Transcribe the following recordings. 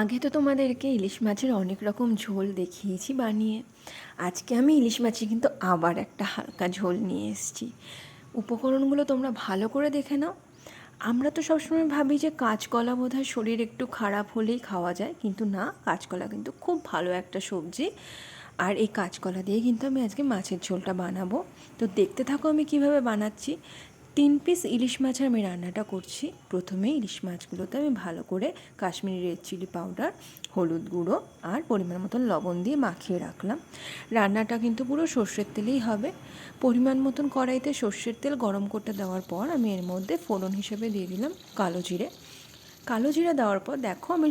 আগে তো তোমাদেরকে ইলিশ মাছের অনেক রকম ঝোল দেখিয়েছি বানিয়ে। আজকে আমি ইলিশ মাছে কিন্তু আবার একটা হালকা ঝোল নিয়ে এসেছি। উপকরণগুলো তোমরা ভালো করে দেখে নাও। আমরা তো সবসময় ভাবি যে কাঁচকলা বোধ হয় শরীর একটু খারাপ হলেই খাওয়া যায়, কিন্তু না, কাঁচকলা কিন্তু খুব ভালো একটা সবজি। আর এই কাঁচকলা দিয়ে কিন্তু আমি আজকে মাছের ঝোলটা বানাবো। তো দেখতে থাকো আমি কীভাবে বানাচ্ছি। তিন পিস ইলিশ মাছ আমি রান্নাটা করছি। প্রথমে ইলিশ মাছগুলোতে আমি ভালো করে কাশ্মীরি রেড চিলি পাউডার হলুদ গুঁড়ো আর পরিমাণ মতন লবণ দিয়ে মাখিয়ে রাখলাম। রান্নাটা কিন্তু পুরো সর্ষের তেলেই হবে। পরিমাণ মতন কড়াইতে সর্ষের তেল গরম করতে দেওয়ার পর আমি এর মধ্যে ফোড়ন হিসেবে দিয়ে দিলাম কালো জিরে। কালো জিরা দেওয়ার পর দেখো আমি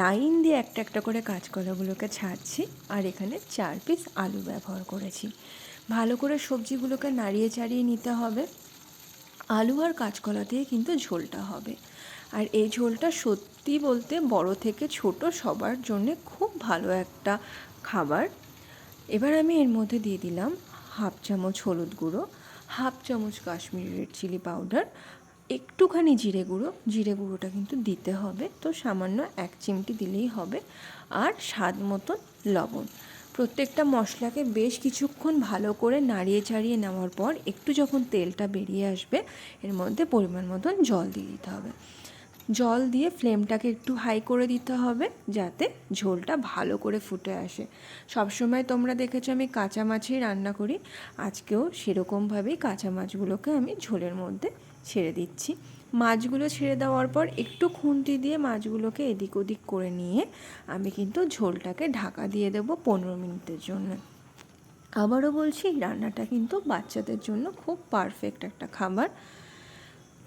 লাইন দিয়ে একটা একটা করে কাঁচকলাগুলোকে ছাড়ছি আর এখানে চার পিস আলু ব্যবহার করেছি। ভালো করে সবজিগুলোকে নাড়িয়ে চাড়িয়ে নিতে হবে। আলু আর কাঁচকলা দিয়ে কিন্তু ঝোলটা হবে। আর এই ঝোলটা সত্যি বলতে বড় থেকে ছোট সবার জন্যে খুব ভালো একটা খাবার। এবার আমি এর মধ্যে দিয়ে দিলাম হাফ চামচ হলুদ গুঁড়ো, হাফ চামচ কাশ্মীরি রেড চিলি পাউডার, একটুখানি জিরে গুঁড়ো। জিরে গুঁড়োটা কিন্তু দিতে হবে, তো সামান্য এক চিমটি দিলেই হবে। আর স্বাদ মতন লবণ। প্রত্যেকটা মশলাকে বেশ কিছুক্ষণ ভালো করে নাড়িয়ে চাড়িয়ে নেওয়ার পর একটু যখন তেলটা বেরিয়ে আসবে, এর মধ্যে পরিমাণ মতন জল দিয়ে দিতে হবে। জল দিয়ে ফ্লেমটাকে একটু হাই করে দিতে হবে যাতে ঝোলটা ভালো করে ফুটে আসে। সবসময় তোমরা দেখেছ আমি কাঁচা মাছেই রান্না করি। আজকেও সেরকমভাবেই কাঁচা মাছগুলোকে আমি ঝোলের মধ্যে ছেড়ে দিচ্ছি। মাছগুলো ছেড়ে দেওয়ার পর একটু খুন্তি দিয়ে মাছগুলোকে এদিক ওদিক করে নিয়ে আমি কিন্তু ঝোলটাকে ঢাকা দিয়ে দেবো পনেরো মিনিটের জন্য। আবারও বলছি রান্নাটা কিন্তু বাচ্চাদের জন্য খুব পারফেক্ট একটা খাবার।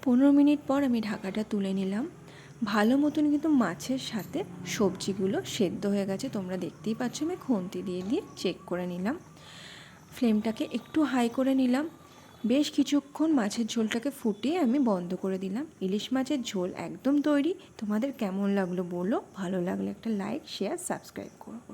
পনেরো মিনিট পর আমি ঢাকাটা তুলে নিলাম। ভালো মতন কিন্তু মাছের সাথে সবজিগুলো সেদ্ধ হয়ে গেছে, তোমরা দেখতেই পাচ্ছ। আমি খুন্তি দিয়ে দিয়ে চেক করে নিলাম। ফ্লেমটাকে একটু হাই করে নিলাম। বেশ কিছুক্ষণ মাছের ঝোলটাকে ফুটিয়ে আমি বন্ধ করে দিলাম। ইলিশ মাছের ঝোল একদম তৈরি। তোমাদের কেমন লাগল বলো? ভালো লাগলে একটা লাইক শেয়ার সাবস্ক্রাইব করো।